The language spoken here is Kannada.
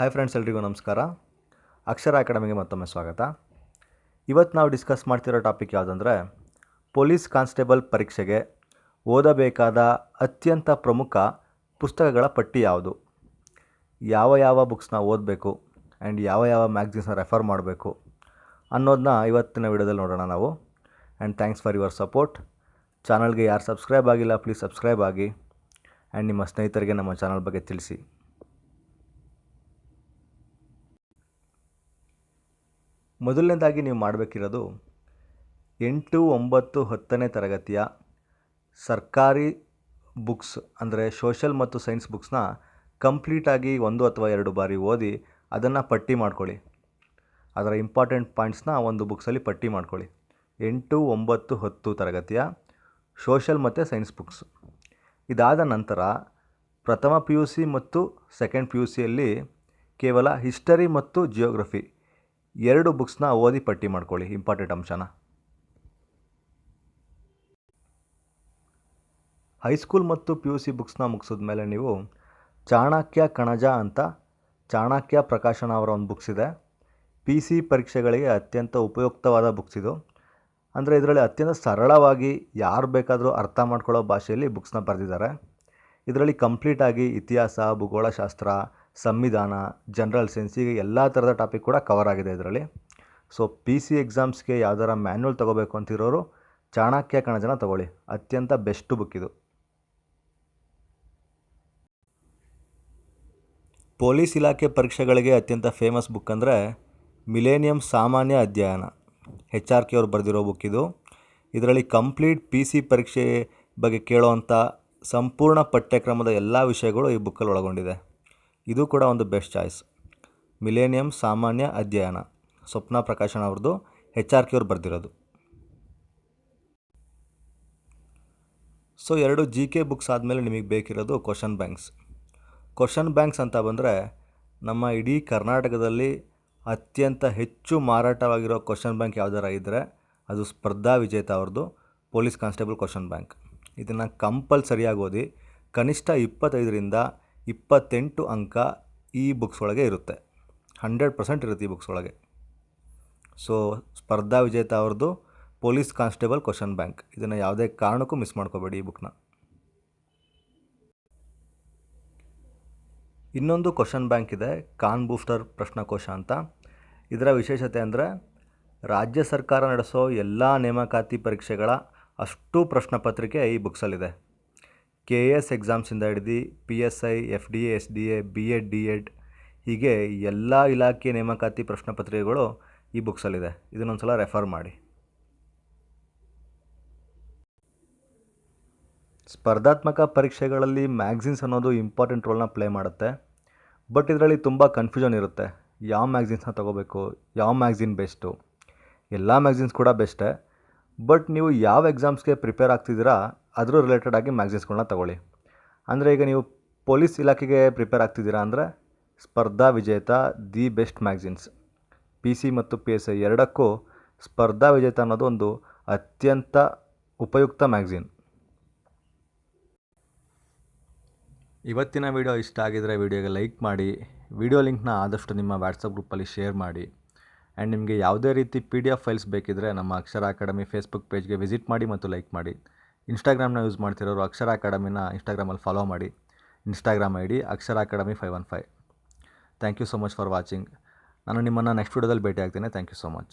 ಹಾಯ್ ಫ್ರೆಂಡ್ಸ್ ಎಲ್ರಿಗೂ ನಮಸ್ಕಾರ. ಅಕ್ಷರ ಅಕಾಡೆಮಿಗೆ ಮತ್ತೊಮ್ಮೆ ಸ್ವಾಗತ. ಇವತ್ತು ನಾವು ಡಿಸ್ಕಸ್ ಮಾಡ್ತಿರೋ ಟಾಪಿಕ್ ಯಾವುದಂದರೆ ಪೊಲೀಸ್ ಕಾನ್ಸ್ಟೇಬಲ್ ಪರೀಕ್ಷೆಗೆ ಓದಬೇಕಾದ ಅತ್ಯಂತ ಪ್ರಮುಖ ಪುಸ್ತಕಗಳ ಪಟ್ಟಿ ಯಾವುದು? ಯಾವ ಯಾವ ಬುಕ್ಸ್ನ ಓದಬೇಕು ಆ್ಯಂಡ್ ಯಾವ ಯಾವ ಮ್ಯಾಗ್ಝಿನ್ಸ್ನ ರೆಫರ್ ಮಾಡಬೇಕು ಅನ್ನೋದನ್ನ ಇವತ್ತಿನ ವಿಡಿಯೋದಲ್ಲಿ ನೋಡೋಣ ನಾವು. And thanks for your support ಚಾನಲ್ಗೆ ಯಾರು ಸಬ್ಸ್ಕ್ರೈಬ್ ಆಗಿಲ್ಲ ಪ್ಲೀಸ್ ಸಬ್ಸ್ಕ್ರೈಬ್ ಆಗಿ. ಆ್ಯಂಡ್ ನಿಮ್ಮ ಸ್ನೇಹಿತರಿಗೆ ನಮ್ಮ ಚಾನಲ್ ಬಗ್ಗೆ ತಿಳಿಸಿ. ಮೊದಲನೇದಾಗಿ ನೀವು ಮಾಡಬೇಕಿರೋದು ಎಂಟು ಒಂಬತ್ತು ಹತ್ತನೇ ತರಗತಿಯ ಸರ್ಕಾರಿ ಬುಕ್ಸ್ ಅಂದರೆ ಸೋಷಲ್ ಮತ್ತು ಸೈನ್ಸ್ ಬುಕ್ಸ್ನ ಕಂಪ್ಲೀಟಾಗಿ ಒಂದು ಅಥವಾ ಎರಡು ಬಾರಿ ಓದಿ ಅದನ್ನು ಪಟ್ಟಿ ಮಾಡ್ಕೊಳ್ಳಿ. ಅದರ ಇಂಪಾರ್ಟೆಂಟ್ ಪಾಯಿಂಟ್ಸ್ನ ಒಂದು ಬುಕ್ಸಲ್ಲಿ ಪಟ್ಟಿ ಮಾಡ್ಕೊಳ್ಳಿ. ಎಂಟು ಒಂಬತ್ತು ಹತ್ತು ತರಗತಿಯ ಸೋಷಲ್ ಮತ್ತು ಸೈನ್ಸ್ ಬುಕ್ಸ್. ಇದಾದ ನಂತರ ಪ್ರಥಮ ಪಿ ಯು ಸಿ ಮತ್ತು ಸೆಕೆಂಡ್ ಪಿ ಯು ಸಿಯಲ್ಲಿ ಕೇವಲ ಹಿಸ್ಟರಿ ಮತ್ತು ಜಿಯೋಗ್ರಫಿ ಎರಡು ಬುಕ್ಸ್ನ ಓದಿ ಪಟ್ಟಿ ಮಾಡ್ಕೊಳ್ಳಿ, ಇಂಪಾರ್ಟೆಂಟ್ ಅಂಶನ. ಹೈಸ್ಕೂಲ್ ಮತ್ತು ಪಿ ಯು ಸಿ ಬುಕ್ಸ್ನ ಮುಗಿಸಿದ ಮೇಲೆ ನೀವು ಚಾಣಕ್ಯ ಕಣಜ ಅಂತ ಚಾಣಕ್ಯ ಪ್ರಕಾಶನ ಅವರ ಒಂದು ಬುಕ್ಸ್ ಇದೆ. ಪಿ ಸಿ ಪರೀಕ್ಷೆಗಳಿಗೆ ಅತ್ಯಂತ ಉಪಯುಕ್ತವಾದ ಬುಕ್ಸ್ ಇದು. ಅಂದರೆ ಇದರಲ್ಲಿ ಅತ್ಯಂತ ಸರಳವಾಗಿ ಯಾರು ಬೇಕಾದರೂ ಅರ್ಥ ಮಾಡ್ಕೊಳ್ಳೋ ಭಾಷೆಯಲ್ಲಿ ಬುಕ್ಸ್ನ ಬರೆದಿದ್ದಾರೆ. ಇದರಲ್ಲಿ ಕಂಪ್ಲೀಟಾಗಿ ಇತಿಹಾಸ, ಭೂಗೋಳಶಾಸ್ತ್ರ ಸಂವಿಧಾನ ಜನರಲ್ ಹೀಗೆ ಎಲ್ಲ ಥರದ ಟಾಪಿಕ್ ಕೂಡ ಕವರ್ ಆಗಿದೆ ಇದರಲ್ಲಿ. ಸೊ ಪಿ ಸಿ ಎಕ್ಸಾಮ್ಸ್ಗೆ ಯಾವ್ದಾರ ಮ್ಯಾನ್ಯಲ್ ತೊಗೋಬೇಕು ಅಂತಿರೋರು ಚಾಣಕ್ಯ ಕಣಜನ ತಗೊಳ್ಳಿ. ಅತ್ಯಂತ ಬೆಸ್ಟ್ ಬುಕ್ ಇದು. ಪೊಲೀಸ್ ಇಲಾಖೆ ಪರೀಕ್ಷೆಗಳಿಗೆ ಅತ್ಯಂತ ಫೇಮಸ್ ಬುಕ್ ಅಂದರೆ ಮಿಲೇನಿಯಂ ಸಾಮಾನ್ಯ ಅಧ್ಯಯನ. ಎಚ್ ಆರ್ ಕೆ ಅವ್ರು ಬರೆದಿರೋ ಬುಕ್ ಇದು. ಇದರಲ್ಲಿ ಕಂಪ್ಲೀಟ್ ಪಿ ಸಿ ಪರೀಕ್ಷೆ ಬಗ್ಗೆ ಕೇಳೋವಂಥ ಸಂಪೂರ್ಣ ಪಠ್ಯಕ್ರಮದ ಎಲ್ಲ ವಿಷಯಗಳು ಈ ಬುಕ್ಕಲ್ಲಿ ಒಳಗೊಂಡಿದೆ. ಇದು ಕೂಡ ಒಂದು ಬೆಸ್ಟ್ ಚಾಯ್ಸ್ ಮಿಲೇನಿಯಂ ಸಾಮಾನ್ಯ ಅಧ್ಯಯನ. ಸ್ವಪ್ನ ಪ್ರಕಾಶನ್ ಅವ್ರದ್ದು ಹೆಚ್ ಆರ್ ಕೆ ಅವ್ರು ಬರೆದಿರೋದು. ಸೊ ಎರಡು ಜಿ ಕೆ ಬುಕ್ಸ್ ಆದಮೇಲೆ ನಿಮಗೆ ಬೇಕಿರೋದು ಕ್ವಶನ್ ಬ್ಯಾಂಕ್ಸ್ ಕ್ವಶನ್ ಬ್ಯಾಂಕ್ಸ್ ಅಂತ ಬಂದರೆ, ನಮ್ಮ ಇಡೀ ಕರ್ನಾಟಕದಲ್ಲಿ ಅತ್ಯಂತ ಹೆಚ್ಚು ಮಾರಾಟವಾಗಿರೋ ಕ್ವಶನ್ ಬ್ಯಾಂಕ್ ಯಾವ್ದಾರ ಇದ್ದರೆ ಅದು ಸ್ಪರ್ಧಾ ವಿಜೇತ ಅವ್ರದ್ದು ಪೊಲೀಸ್ ಕಾನ್ಸ್ಟೇಬಲ್ ಕ್ವಶನ್ ಬ್ಯಾಂಕ್ ಇದನ್ನು ಕಂಪಲ್ಸರಿಯಾಗಿ ಓದಿ, ಕನಿಷ್ಠ ಇಪ್ಪತ್ತೈದರಿಂದ ಇಪ್ಪತ್ತೆಂಟು ಅಂಕ ಈ ಬುಕ್ಸ್ ಒಳಗೆ ಇರುತ್ತೆ. ಹಂಡ್ರೆಡ್ ಪರ್ಸೆಂಟ್ ಇರುತ್ತೆ ಈ ಬುಕ್ಸ್ ಒಳಗೆ. ಸೊ ಸ್ಪರ್ಧಾ ವಿಜೇತ ಅವ್ರದ್ದು ಪೊಲೀಸ್ ಕಾನ್ಸ್ಟೇಬಲ್ ಕ್ವಶನ್ ಬ್ಯಾಂಕ್. ಇದನ್ನು ಯಾವುದೇ ಕಾರಣಕ್ಕೂ ಮಿಸ್ ಮಾಡ್ಕೋಬೇಡಿ ಈ ಬುಕ್ನ. ಇನ್ನೊಂದು ಕ್ವಶನ್ ಬ್ಯಾಂಕ್ ಇದೆ, ಕಾನ್ ಬೂಸ್ಟರ್ ಪ್ರಶ್ನಕೋಶ ಅಂತ. ಇದರ ವಿಶೇಷತೆ ಅಂದರೆ, ರಾಜ್ಯ ಸರ್ಕಾರ ನಡೆಸೋ ಎಲ್ಲ ನೇಮಕಾತಿ ಪರೀಕ್ಷೆಗಳ ಅಷ್ಟು ಪ್ರಶ್ನೆ ಪತ್ರಿಕೆ ಈ ಬುಕ್ಸಲ್ಲಿದೆ. ಕೆ ಎ ಎಸ್ ಎಕ್ಸಾಮ್ಸಿಂದ ಹಿಡಿದು P S I F D A S D A B Ed D Ed ಹೀಗೆ ಎಲ್ಲ ಇಲಾಖೆ ನೇಮಕಾತಿ ಪ್ರಶ್ನೆ ಪತ್ರಿಕೆಗಳು ಈ ಬುಕ್ಸಲ್ಲಿದೆ. ಇದನ್ನೊಂದು ಸಲ ರೆಫರ್ ಮಾಡಿ. ಸ್ಪರ್ಧಾತ್ಮಕ ಪರೀಕ್ಷೆಗಳಲ್ಲಿ ಮ್ಯಾಗ್ಝಿನ್ಸ್ ಅನ್ನೋದು ಇಂಪಾರ್ಟೆಂಟ್ ರೋಲ್ನ ಪ್ಲೇ ಮಾಡುತ್ತೆ. ಬಟ್ ಇದರಲ್ಲಿ ತುಂಬ ಕನ್ಫ್ಯೂಷನ್ ಇರುತ್ತೆ. ಯಾವ ಮ್ಯಾಗ್ಝಿನ್ಸ್ನ ತೊಗೋಬೇಕು? ಯಾವ ಮ್ಯಾಗ್ಝಿನ್ ಬೆಸ್ಟು? ಎಲ್ಲ ಮ್ಯಾಗ್ಝಿನ್ಸ್ ಕೂಡ ಬೆಸ್ಟೇ. ಬಟ್ ನೀವು ಯಾವ ಎಕ್ಸಾಮ್ಸ್ಗೆ ಪ್ರಿಪೇರ್ ಆಗ್ತಿದ್ದೀರಾ ಅದ್ರ ರಿಲೇಟೆಡ್ ಆಗಿ ಮ್ಯಾಗ್ಝಿನ್ಸ್ಗಳನ್ನ ತಗೊಳ್ಳಿ. ಅಂದರೆ ಈಗ ನೀವು ಪೊಲೀಸ್ ಇಲಾಖೆಗೆ ಪ್ರಿಪೇರ್ ಆಗ್ತಿದ್ದೀರಾ ಅಂದರೆ ಸ್ಪರ್ಧಾ ವಿಜೇತ the best magazines P C ಮತ್ತು ಪಿ ಎಸ್ ಐ ಎರಡಕ್ಕೂ ಸ್ಪರ್ಧಾ ವಿಜೇತ ಅನ್ನೋದು ಒಂದು ಅತ್ಯಂತ ಉಪಯುಕ್ತ ಮ್ಯಾಗ್ಝಿನ್ ಇವತ್ತಿನ ವಿಡಿಯೋ ಇಷ್ಟ ಆಗಿದರೆ ವಿಡಿಯೋಗೆ ಲೈಕ್ ಮಾಡಿ. ವಿಡಿಯೋ ಲಿಂಕ್ನ ಆದಷ್ಟು ನಿಮ್ಮ ವಾಟ್ಸಪ್ ಗ್ರೂಪಲ್ಲಿ ಶೇರ್ ಮಾಡಿ. ಆ್ಯಂಡ್ ನಿಮಗೆ ಯಾವುದೇ ರೀತಿ ಪಿ ಡಿ ಎಫ್ ಫೈಲ್ಸ್ ಬೇಕಿದ್ದರೆ ನಮ್ಮ ಅಕ್ಷರ ಅಕಾಡೆಮಿ ಫೇಸ್ಬುಕ್ ಪೇಜ್ಗೆ ವಿಸಿಟ್ ಮಾಡಿ ಮತ್ತು ಲೈಕ್ ಮಾಡಿ. ಇನ್ಸ್ಟಾಗ್ರಾಮ್ನ ಯೂಸ್ ಮಾಡ್ತಿರೋರು ಅಕ್ಷರ ಅಕಾಡೆಮಿನ ಇನ್ಸ್ಟಾಗ್ರಾಮಲ್ಲಿ ಫಾಲೋ ಮಾಡಿ. Instagram I D Akshara academy five one five thank you so much for watching ನಾನು ನಿಮ್ಮನ್ನು ನೆಕ್ಸ್ಟ್ ವೀಡಿಯೋದಲ್ಲಿ ಭೇಟಿ ಆಗ್ತೀನಿ ಥ್ಯಾಂಕ್ ಯು ಸೊ ಮಚ್